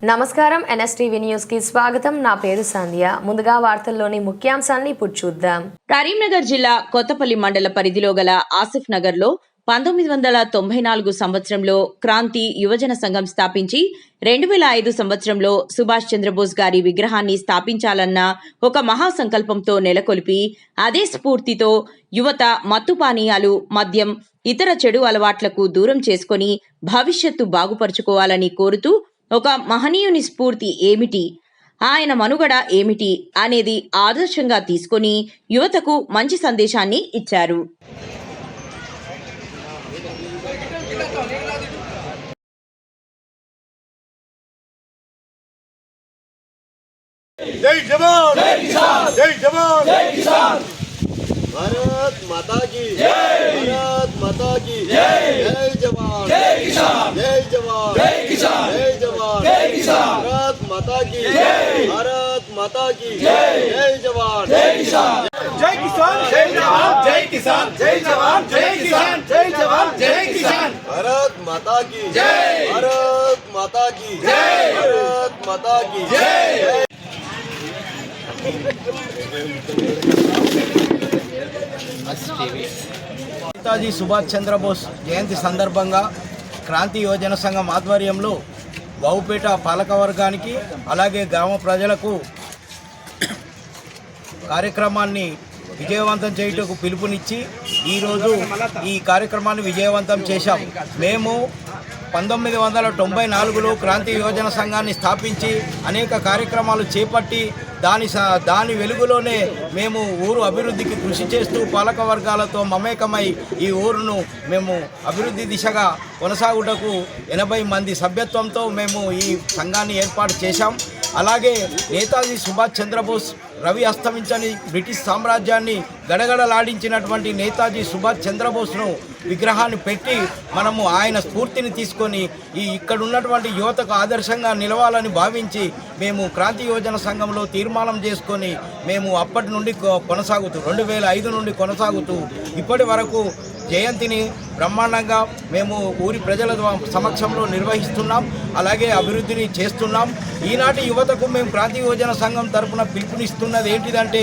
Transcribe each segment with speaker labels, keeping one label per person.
Speaker 1: నమస్కారం ఎన్ఎస్టీవీ న్యూస్కి స్వాగతం. నా పేరు సంధ్య. ముందుగా వార్తల్లోని ముఖ్యాంశాన్ని ఇప్పుడు చూద్దాం.
Speaker 2: కరీంనగర్ జిల్లా కొత్తపల్లి మండల పరిధిలో గల ఆసిఫ్ నగర్లో పంతొమ్మిది వందల తొంభై నాలుగు సంవత్సరంలో క్రాంతి యువజన సంఘం స్థాపించి రెండు వేల ఐదు సంవత్సరంలో సుభాష్ చంద్రబోస్ గారి విగ్రహాన్ని స్థాపించాలన్న ఒక మహాసంకల్పంతో నెలకొల్పి అదే స్ఫూర్తితో యువత మత్తు పానీయాలు మద్యం ఇతర చెడు అలవాట్లకు దూరం చేసుకొని భవిష్యత్తు బాగుపరుచుకోవాలని కోరుతూ ఒక మహనీయుని స్ఫూర్తి ఏమిటి? ఆయన మనుగడ ఏమిటి? అనేది ఆదర్శంగా తీసుకొని యువతకు మంచి సందేశాన్ని ఇచ్చారు.
Speaker 3: జై జవాన్! జై కిసాన్! జై జవాన్! జై కిసాన్! జై! జై! జై జవాన్! జై కిసాన్! జై జవాన్! జై కిసాన్! భారత్ మాతా కి భారత్ మాతా కి జై జవాన్ జై కిసాన్
Speaker 4: జై కిసాన్ జై జవాన్ జై కిసాన్ జై జవాన్ జై కిసాన్ జై జవాన్ జై కిసాన్
Speaker 3: భారత్ మాతా కి జై భారత్ మాతా కి జై భారత్ మాతా కి జై
Speaker 4: నేతాజీ సుభాష్ చంద్రబోస్ జయంతి సందర్భంగా క్రాంతి యువజన సంఘం ఆధ్వర్యంలో బహుపేట పాలకవర్గానికి అలాగే గ్రామ ప్రజలకు కార్యక్రమాన్ని విజయవంతం చేయుటకు పిలుపునిచ్చి ఈరోజు ఈ కార్యక్రమాన్ని విజయవంతం చేశాం. మేము పంతొమ్మిది వందల తొంభై నాలుగులో క్రాంతి యువజన సంఘాన్ని స్థాపించి అనేక కార్యక్రమాలు చేపట్టి దాని స- దాని వెలుగులోనే మేము ఊరు అభివృద్ధికి కృషి చేస్తూ పాలక వర్గాలతో మమేకమై ఈ ఊరును మేము అభివృద్ధి దిశగా కొనసాగుటకు ఎనభై మంది సభ్యత్వంతో మేము ఈ సంఘాన్ని ఏర్పాటు చేశాం. అలాగే నేతాజీ సుభాష్ చంద్రబోస్ రవి అస్తమించని బ్రిటిష్ సామ్రాజ్యాన్ని గడగడలాడించినటువంటి నేతాజీ సుభాష్ చంద్రబోస్ను విగ్రహాన్ని పెట్టి మనము ఆయన స్ఫూర్తిని తీసుకొని ఈ ఇక్కడ ఉన్నటువంటి యువతకు ఆదర్శంగా నిలవాలని భావించి మేము క్రాంతి యోజన సంఘంలో తీర్మానం చేసుకొని మేము అప్పటి నుండి కొ- కొనసాగుతూ రెండు వేల ఐదు నుండి కొనసాగుతూ ఇప్పటి వరకు జయంతిని బ్రహ్మాండంగా మేము ఊరి ప్రజల సమక్షంలో నిర్వహిస్తున్నాం అలాగే అభివృద్ధిని చేస్తున్నాం. ఈనాటి యువతకు మేము క్రాంతి యువజన సంఘం తరపున పిలుపునిస్తున్నది ఏంటిదంటే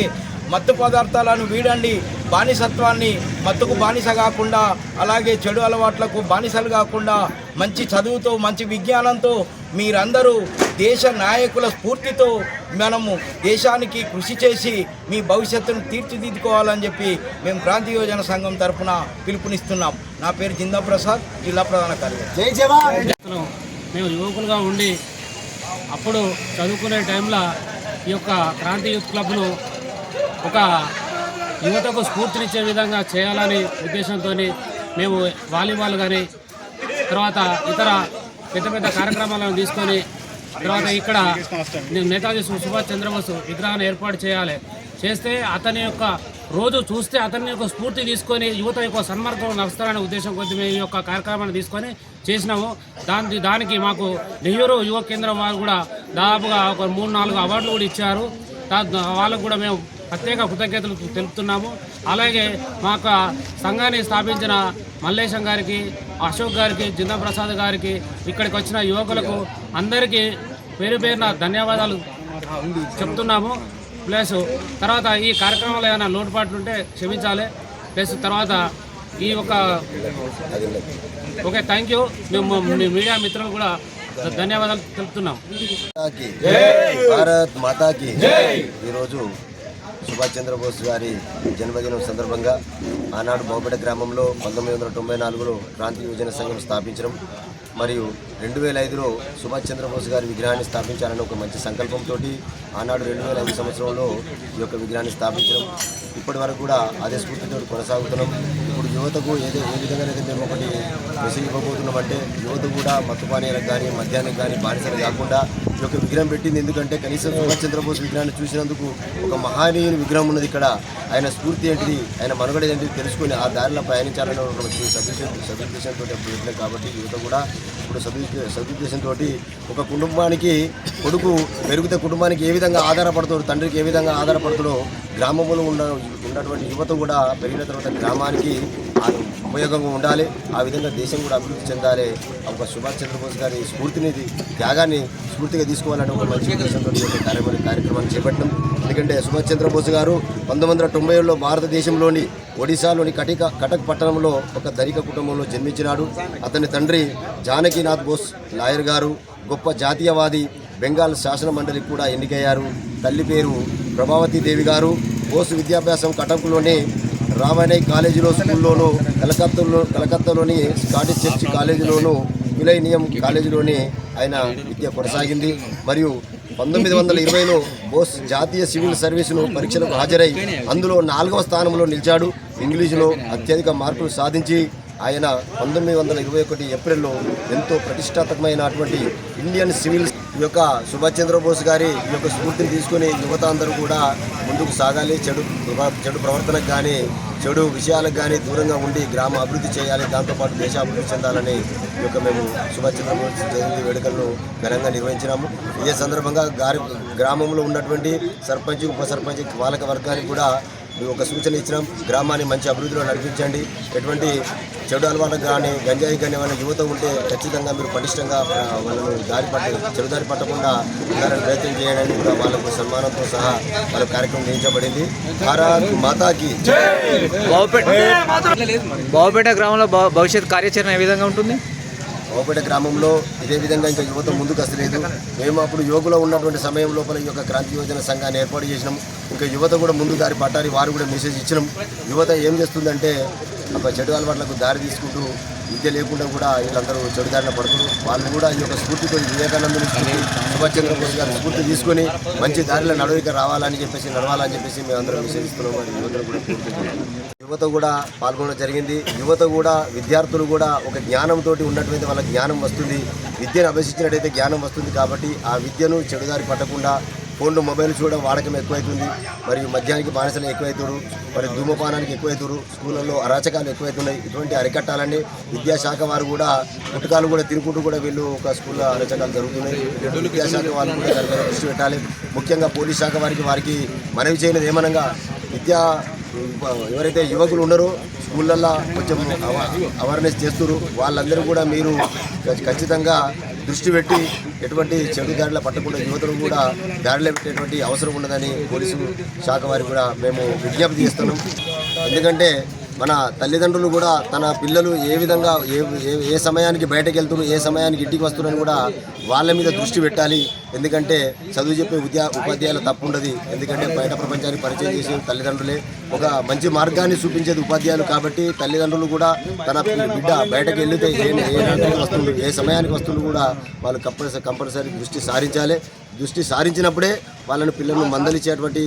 Speaker 4: మత్తు పదార్థాలను వీడండి. బానిసత్వాన్ని మత్తుకు బానిస కాకుండా అలాగే చెడు అలవాట్లకు బానిసలు కాకుండా మంచి చదువుతో మంచి విజ్ఞానంతో మీరందరూ దేశ నాయకుల స్ఫూర్తితో మనము దేశానికి కృషి చేసి మీ భవిష్యత్తును తీర్చిదిద్దుకోవాలని చెప్పి మేము క్రాంతి యోజన సంఘం తరపున పిలుపునిస్తున్నాం. నా పేరు జిందా ప్రసాద్ జిల్లా ప్రధాన కార్యదర్శి.
Speaker 5: మేము యువకులుగా ఉండి అప్పుడు చదువుకునే టైంలో ఈ యొక్క క్రాంతి యూత్ క్లబ్ను ఒక యువతకు స్ఫూర్తినిచ్చే విధంగా చేయాలని ఉద్దేశంతో మేము వాలీబాల్ కానీ తర్వాత ఇతర పెద్ద పెద్ద కార్యక్రమాలను తీసుకొని తర్వాత ఇక్కడ నేతాజీ సుభాష్ చంద్రబోస్ విగ్రహాన్ని ఏర్పాటు చేయాలి. చేస్తే అతని యొక్క రోజు చూస్తే అతని యొక్క స్ఫూర్తి తీసుకొని యువత యొక్క సన్మార్గం నడుస్తారనే ఉద్దేశం కొద్ది మేము ఈ యొక్క కార్యక్రమాన్ని తీసుకొని చేసినాము. దాని దానికి మాకు నెహ్రూ యువ కేంద్రం వారు కూడా దాదాపుగా ఒక మూడు నాలుగు అవార్డులు కూడా ఇచ్చారు. దా- వాళ్ళకు కూడా మేము ప్రత్యేక కృతజ్ఞతలు తెలుపుతున్నాము. అలాగే మా యొక్క సంఘాన్ని స్థాపించిన మల్లేశం గారికి అశోక్ గారికి జిందా ప్రసాద్ గారికి ఇక్కడికి వచ్చిన యువకులకు అందరికీ పేరు పేరున ధన్యవాదాలు చెప్తున్నాము. ప్లస్ తర్వాత ఈ కార్యక్రమంలో ఏమైనా లోటుపాట్లు ఉంటే క్షమించాలి. ప్లస్ తర్వాత ఈ ఒక ఓకే థ్యాంక్ యూ. మేము మీ మీడియా మిత్రులు కూడా ధన్యవాదాలు తెలుపుతున్నాం
Speaker 3: భారత్ ఈరోజు సుభాష్ చంద్రబోస్ గారి జన్మదినం సందర్భంగా ఆనాడు బహుపేట గ్రామంలో పంతొమ్మిది వందల తొంభై నాలుగులో క్రాంతి యువజన సంఘం స్థాపించడం మరియు రెండు వేల ఐదులో సుభాష్ చంద్రబోస్ గారి విగ్రహాన్ని స్థాపించాలని ఒక మంచి సంకల్పంతో ఆనాడు రెండు వేల ఐదు సంవత్సరంలో ఈ యొక్క విగ్రహాన్ని స్థాపించడం. ఇప్పటి వరకు కూడా అదే స్ఫూర్తితో కొనసాగుతున్నాం. ఇప్పుడు యువతకు ఏదో ఏ విధంగానైతే మేము ఒకటి మెసేజ్ ఇవ్వబోతున్నామంటే యువత కూడా మత్తు పానీయాలకు కానీ మద్యానికి కానీ బానిసలు కాకుండా ఈ యొక్క విగ్రహం పెట్టింది. ఎందుకంటే కనీసం సుభాష్ చంద్రబోస్ విగ్రహాన్ని చూసినందుకు ఒక మహానీయుని విగ్రహం ఉన్నది ఇక్కడ. ఆయన స్ఫూర్తి ఏంటిది? ఆయన మనుగడ ఏంటిది తెలుసుకొని ఆ దారిలో ప్రయాణించాలని ఒక సదుద్దేశం సదుద్దేశంతో అప్పుడు కాబట్టి యువత కూడా ఇప్పుడు సదుద్దే సదుద్దేశంతో ఒక కుటుంబానికి కొడుకు పెరుగుతే కుటుంబానికి ఏ విధంగా ఆధారపడుతాడు తండ్రికి ఏ విధంగా ఆధారపడుతాడో గ్రామంలో ఉన్న ఉన్నటువంటి యువత కూడా పెరిగిన తర్వాత గ్రామానికి ఉపయోగంగా ఉండాలి. ఆ విధంగా దేశం కూడా అభివృద్ధి చెందాలి. ఒక సుభాష్ చంద్రబోస్ గారి స్ఫూర్తిని త్యాగాన్ని స్ఫూర్తిగా తీసుకోవాలని ఒక మంచి ఉద్దేశంతో కార్యక్రమం కార్యక్రమాన్ని చేపట్టడం ఎందుకంటే సుభాష్ చంద్రబోస్ గారు పంతొమ్మిది వందల తొంభై ఏడులో భారతదేశంలోని ఒడిశాలోని కటిక కటక్ పట్టణంలో ఒక ధనిక కుటుంబంలో జన్మించినాడు. అతని తండ్రి జానకీనాథ్ బోస్ లాయర్ గారు గొప్ప జాతీయవాది బెంగాల్ శాసన మండలికి కూడా ఎన్నికయ్యారు. తల్లి పేరు ప్రభావతి దేవి గారు. బోసు విద్యాభ్యాసం కటక్లోని రామానయ్ కాలేజీలో స్కూల్లోను కలకత్తాలో కలకత్తాలోని స్కాటిష్ చర్చ్ కాలేజీలోను మిలైనియం కాలేజీలోని ఆయన విద్య కొనసాగింది. మరియు పంతొమ్మిది వందల ఇరవైలో బోస్ జాతీయ సివిల్ సర్వీసును పరీక్షలకు హాజరై అందులో నాలుగవ స్థానంలో నిలిచాడు. ఇంగ్లీషులో అత్యధిక మార్కులు సాధించి ఆయన పంతొమ్మిది వందల ఇరవై ఒకటి ఏప్రిల్లో ఎంతో ప్రతిష్టాత్మకమైనటువంటి ఇండియన్ సివిల్ ఈ యొక్క సుభాష్ చంద్రబోస్ గారి ఈ యొక్క స్ఫూర్తిని తీసుకొని యువత అందరూ కూడా ముందుకు సాగాలి. చెడు చెడు ప్రవర్తనకు కానీ చెడు విషయాలకు కానీ దూరంగా ఉండి గ్రామ అభివృద్ధి చేయాలి. దాంతోపాటు దేశ అభివృద్ధి చెందాలని ఈ యొక్క మేము సుభాష్ చంద్రబోస్ జయంతి వేడుకలను ఘనంగా నిర్వహించినాము. ఇదే సందర్భంగా గారి గ్రామంలో ఉన్నటువంటి సర్పంచ్ ఉప సర్పంచ్ పాలక వర్గానికి కూడా మేము ఒక సూచన ఇచ్చినాం. గ్రామాన్ని మంచి అభివృద్ధిలో నడిపించండి. ఎటువంటి చెడు అలవాట్లకు కానీ గంజాయి కానీ ఏమైనా యువత ఉంటే ఖచ్చితంగా మీరు పటిష్టంగా వాళ్ళను దారి పట్ట చెడు దారి పట్టకుండా ఉండాలని ప్రయత్నం చేయండి కూడా వాళ్ళకు సన్మానంతో సహా వాళ్ళ కార్యక్రమం చేయించబడింది భారత్ మాతాకి
Speaker 6: బావుపేట గ్రామంలో భవ- భవిష్యత్ కార్యాచరణ ఏ విధంగా ఉంటుంది?
Speaker 3: ఓపేట గ్రామంలో ఇదే విధంగా ఇంకా యువత ముందుకు వస్తలేదు. మేము అప్పుడు యోగులో ఉన్నటువంటి సమయం లోపల ఈ యొక్క క్రాంతి యోజన సంఘాన్ని ఏర్పాటు చేసినాం. ఇంకా యువత కూడా ముందు దారి పట్టాలి వారు కూడా మెసేజ్ ఇచ్చినాం. యువత ఏం చేస్తుందంటే ఒక చెడు అలవాట్లకు దారి తీసుకుంటూ విద్య లేకుండా కూడా వీళ్ళందరూ చెడు దారిన పడుతున్నారు వాళ్ళు కూడా ఈ యొక్క స్ఫూర్తితో వివేకానందుని సుభాష్ చంద్రబోస్ గారి స్ఫూర్తి తీసుకొని మంచి దారిలో నడవడిక రావాలని చెప్పేసి నడవాలని చెప్పేసి మేము అందరం విశ్వసిస్తున్నాం యువతలు కూడా యువత కూడా పాల్గొనడం జరిగింది. యువత కూడా విద్యార్థులు కూడా ఒక జ్ఞానంతో ఉన్నటువంటి వాళ్ళ జ్ఞానం వస్తుంది. విద్యను అభ్యసించినట్టయితే జ్ఞానం వస్తుంది కాబట్టి ఆ విద్యను చెడుదారి పట్టకుండా ఫోన్లు మొబైల్ చూడడం వాడకం ఎక్కువైతుంది. మరియు మద్యానికి బానిసలు ఎక్కువైతుడు మరి ధూమపానానికి ఎక్కువైతుడు స్కూళ్ళల్లో అరాచకాలు ఎక్కువైతున్నాయి. ఇటువంటి అరికట్టాలని విద్యాశాఖ వారు కూడా పుట్టకాలు కూడా తినుకుంటూ కూడా వీళ్ళు ఒక స్కూల్లో అరాచకాలు జరుగుతున్నాయి. విద్యాశాఖ వాళ్ళు కూడా దృష్టి పెట్టాలి. ముఖ్యంగా పోలీస్ శాఖ వారికి వారికి మనవి చేయలేదు. ఏమనగా విద్యా ఎవరైతే యువకులు ఉన్నారో స్కూళ్ళల్లో కొంచెం అవేర్నెస్ చేస్తున్నారు. వాళ్ళందరూ కూడా మీరు ఖచ్చితంగా దృష్టి పెట్టి ఎటువంటి చెడు దారిలో పట్టకుండా యువతను కూడా దారిలో పెట్టేటువంటి అవసరం ఉండదని పోలీసు శాఖ వారికి కూడా మేము విజ్ఞప్తి చేస్తున్నాం. ఎందుకంటే మన తల్లిదండ్రులు కూడా తన పిల్లలు ఏ విధంగా ఏ ఏ- ఏ సమయానికి బయటకు వెళ్తున్నారు ఏ సమయానికి ఇంటికి వస్తున్నారని కూడా వాళ్ళ మీద దృష్టి పెట్టాలి. ఎందుకంటే చదువు చెప్పే ఉద్యా ఉపాధ్యాయులు తప్పు ఉండదు ఎందుకంటే బయట ప్రపంచానికి పరిచయం చేసే తల్లిదండ్రులే ఒక మంచి మార్గాన్ని చూపించేది ఉపాధ్యాయులు కాబట్టి తల్లిదండ్రులు కూడా తన బిడ్డ బయటకు వెళ్తే ఏ ఏ నాటికి వస్తుంది ఏ సమయానికి వస్తుంది కూడా వాళ్ళు కంపల్సరీ కంపల్సరీ దృష్టి సారించాలి. దృష్టి సారించినప్పుడే వాళ్ళని పిల్లలను మందలిచ్చేటువంటి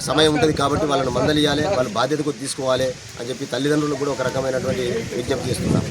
Speaker 3: సమయం ఉంటుంది కాబట్టి వాళ్ళని మందలియాలి వాళ్ళ బాధ్యతకు తీసుకోవాలి అని చెప్పి తల్లిదండ్రులు కూడా ఒక రకమైనటువంటి విజ్ఞప్తి చేస్తున్నారు.